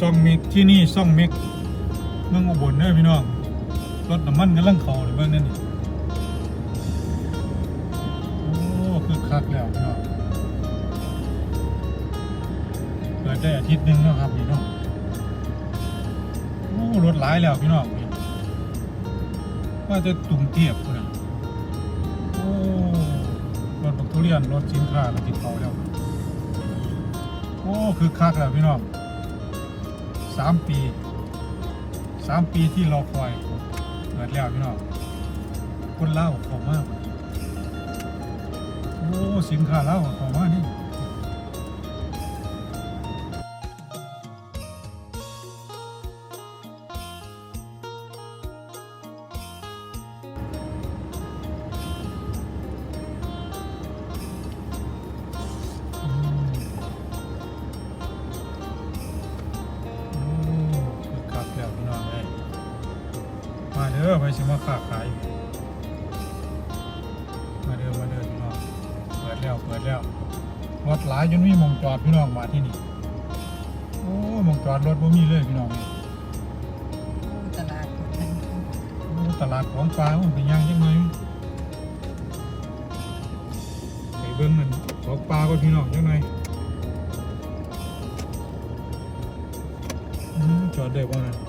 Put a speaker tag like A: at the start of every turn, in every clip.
A: ซ่องมิกที่นี่ซ่องมิกเมืองอุบลเด้อพี่น้องรถน้ำมันกำลังเข้าเลยเบิ่งนั่นนี่โอ้คือคักแล้วพี่น้องเปิดได้อาทิตย์หนึงแล้วครับพี่น้องโอ้รถหลายแล้วพี่น้องว่าจะตุ่มเทียบพุ่นน่ะโอ้รถบักทุเรียนรถสินค้าติดเขาแล้ว โอ้คือคักแล้วพี่น้อง สามปีสามปีที่รอคอยเกิดแล้วพี่น้องคนเล่าเขามากโอ้สินค้าเล่าเขามากนี่ อไปสิมาค้าขายมาเด้อมาเด้อพี่น้องเปิดแล้วเปิดแล้วรถหลายจนมีหมองจอดพี่น้องมาที่นี่โอ้หมองจอดรถบ่มีเลยพี่น้องเอ้ย
B: ตลาดคนนั้น
A: โอ้ตลาดของปลามันเป็นยังยังไงไปเบิ้งมันของปลาก็พี่น้องยังไงอืมจอดได้บ่นั่น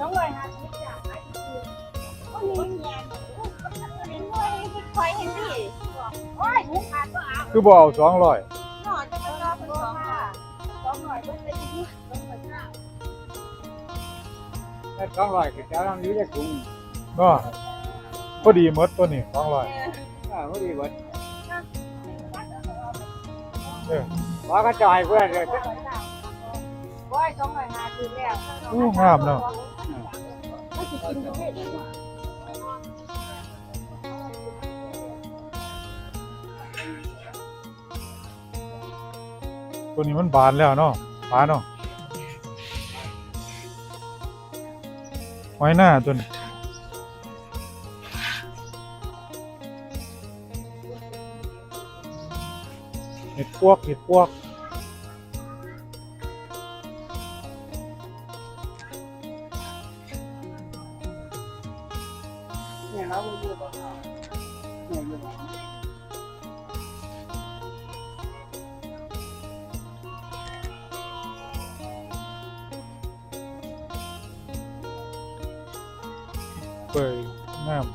C: น้องลอยหาชีวิตจากไอ้คือคนนี้แย่เป็นมวยคอยเห็นดิโอ้ยหูขาดก็เอา
A: คือบ่เอาสองร้อย
C: นอนจะมารอเป็นสองค่ะสองหน่อยเพิ่นเป็นที่สองหน่อยห้า
B: แค่สองร้อยคือเจ้าลำยูจะสูง
A: ก็พอดีหมดตัวนี้สองร้อย
B: อ่าพอดีหมด
A: เออ
B: ว่าก็จ่ายเพื่อนเลย
C: โอ้ยสองหน่อยห้าคือแล้วโอู้
A: งามเนาะ
C: ไม่สิกินประเภทนี้
A: ตัวนี้มันบานแล้วเนาะบานเนาะไว้หน้าตัวนี้เห็ดพวกเห็ดพวก
B: เปื่
A: อยงาม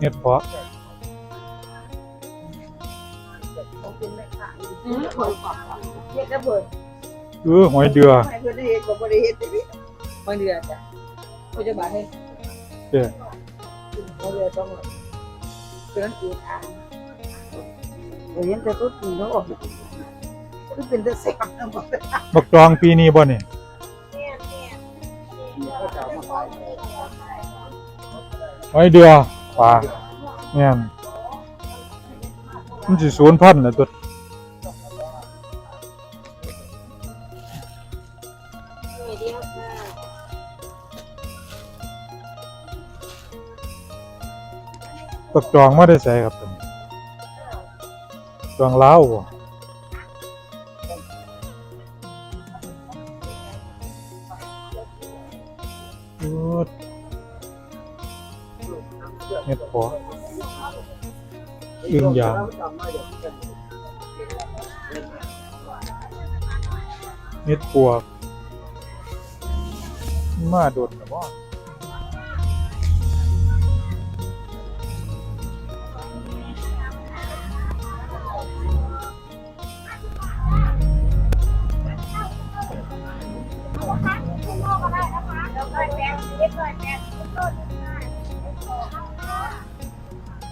A: เห็ดเพาะ
C: อืมเปิดก่อนเฮ็ดแล้วเเอ
A: อหอยเดือ
C: ให้เพิ่นได้เฮ็ดบ่บ่ได้เฮ็ดติบางเดือนจ้ะผู้จะบาดให้
A: เด้อบา
C: งเดือนต้องเกินอีกอะเห็นแต่ตุ๊ดกินเนาะคือเป็นแต่แซ่บนะบ่
A: บักจองปีนี้บ่เนี่ย
B: ก็จะเอามาขาย
A: หอยเดือปลาแม่นมันสิศูนพันธุ์นะตัว
C: มีเดียวค่ะ
A: บักจองไมาได้ใส่ครับตัวนี้จองเล้าบ่ อึ่งยางเฮ็ดปวก มาโดดนะบ่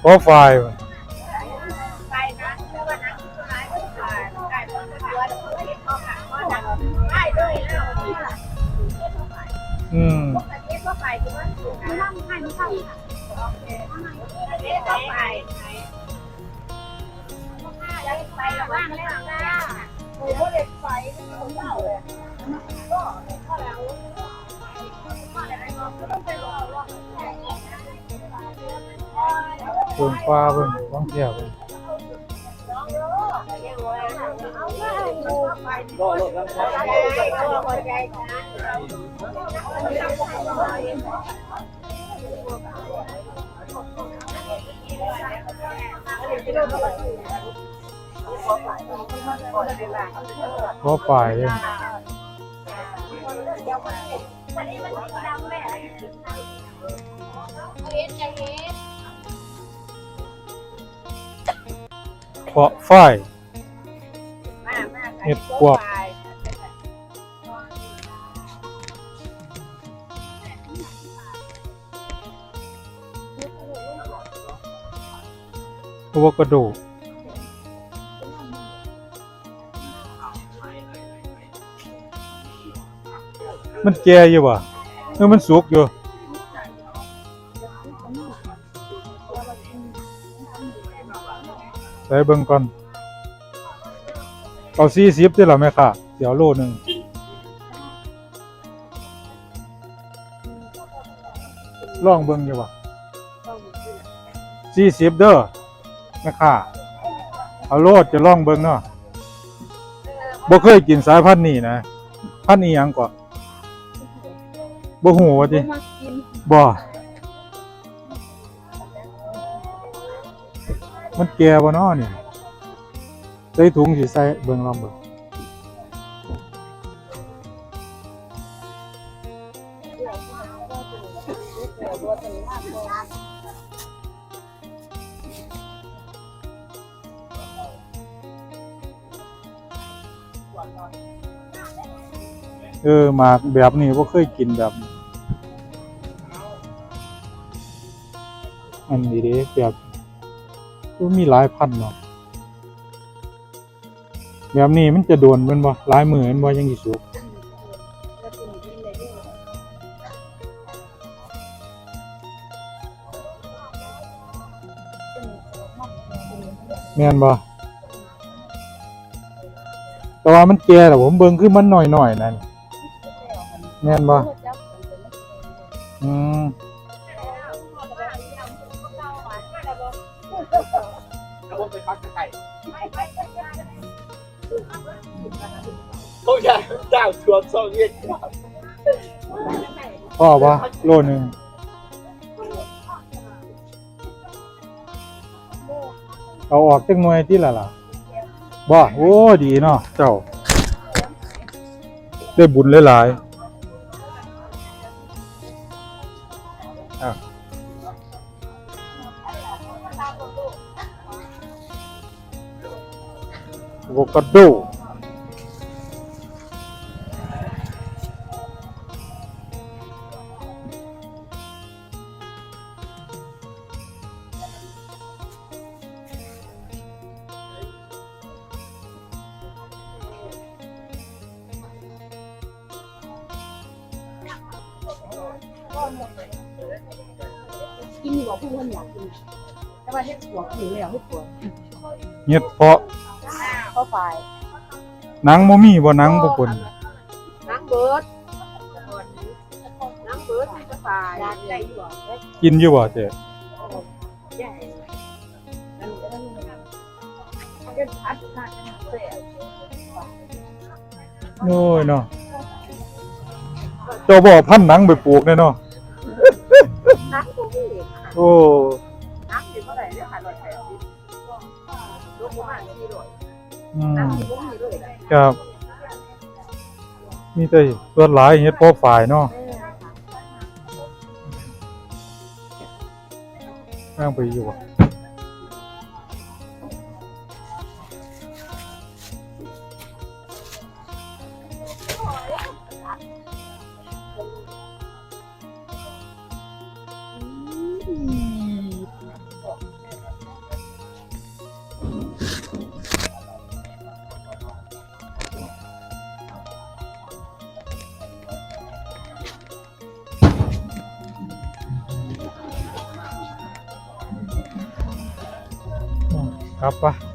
A: โปรไฟล์
C: ไปที่ว่าสูงนะล่ำให้ไม่เข้าค่ะโอเคอันนี้ก็ไปยังไปละว่างแล้วจ้าโอ้โหเด็กไฟคนเล่าเลยก็ก็แล้วก็แล้วก็ต้องไปรอรอ
A: เบิ่งฟ้าเบิ่งท้องเที่ยวเบิ่ง
B: ร อรถแล้วครับ
A: บ่ฝ่ายเลย
C: วันนี้มันดำแม่เฮ็ดใจเฮ็ด
A: เพาะฝ้ายเฮ็ดพวก อะโวคาโดมันแก่อยู่ว่ะเออมันสุกอยู่ใส่เบิ่งก่อนเอา40ได้ล่ะแม่ค่ะ เดี๋ยวโลหนึงลองเบิ่งอยู่ว่ะ40เด้อ แม่ค่ะเอาโลดจะลองเบิ่งเนาะบ่เคยกินสายพันธุ์นี้นะ พันธุ์อีหยังก่อนบ่ฮู้ว่าติ
C: มากิน
A: บ่มันแก่บ่เนาะนี่ใส่ถุงสิใส่เบิ่งลองเบิ่ง เออหมากแบบนี้บ่เคยกินแบบอันนี้เด้แบบมีหลายพันน์เนาะแบบนี้มันจะโดนมันบ่หลายมือมันบ่ยังสิสุกแม่นบ่แต่ว่ามันแก่แล้วผมเบิ่งคือมันหน้อยๆนั่น แม่นบ่อืม
B: กระบวนไปพักไก่เขาอยากจ้างชวนสองเงี้ย
A: พ่อบ่โลหนึงเอาออกจักหน่วยที่ละล่ะบ่โอ้ดีเนาะเจ้า ได้บุญหลายๆ อะโว
C: เฮ็ดหัวกินแล้วเฮ็ดหัว
A: เฮ็ดเพาะ
C: เข้าไป
A: หนังบ่มีบ่หนังบ่ปน
C: น้ำเบิร์ดน้ำเบิร์ดที่จะตายอยากใจอยู่อะ
A: กินอยู่บ่เจ๊
C: ใหญ่นั่นก็ต้องเก็บพัดพัดเสีย
A: โอ้ยเนาะเจ้าบ่เอาพันธุ์หนังไปปลูกแน่เนาะ
C: น้ำก็มี
A: โอ้ อืม
C: น้ำที่บ่มีเลย
A: ครับ มีแต่ส่วนหลายเฮ็ดเพาะฝ่ายเนาะนั่งไปอยู่อะ ครับปะ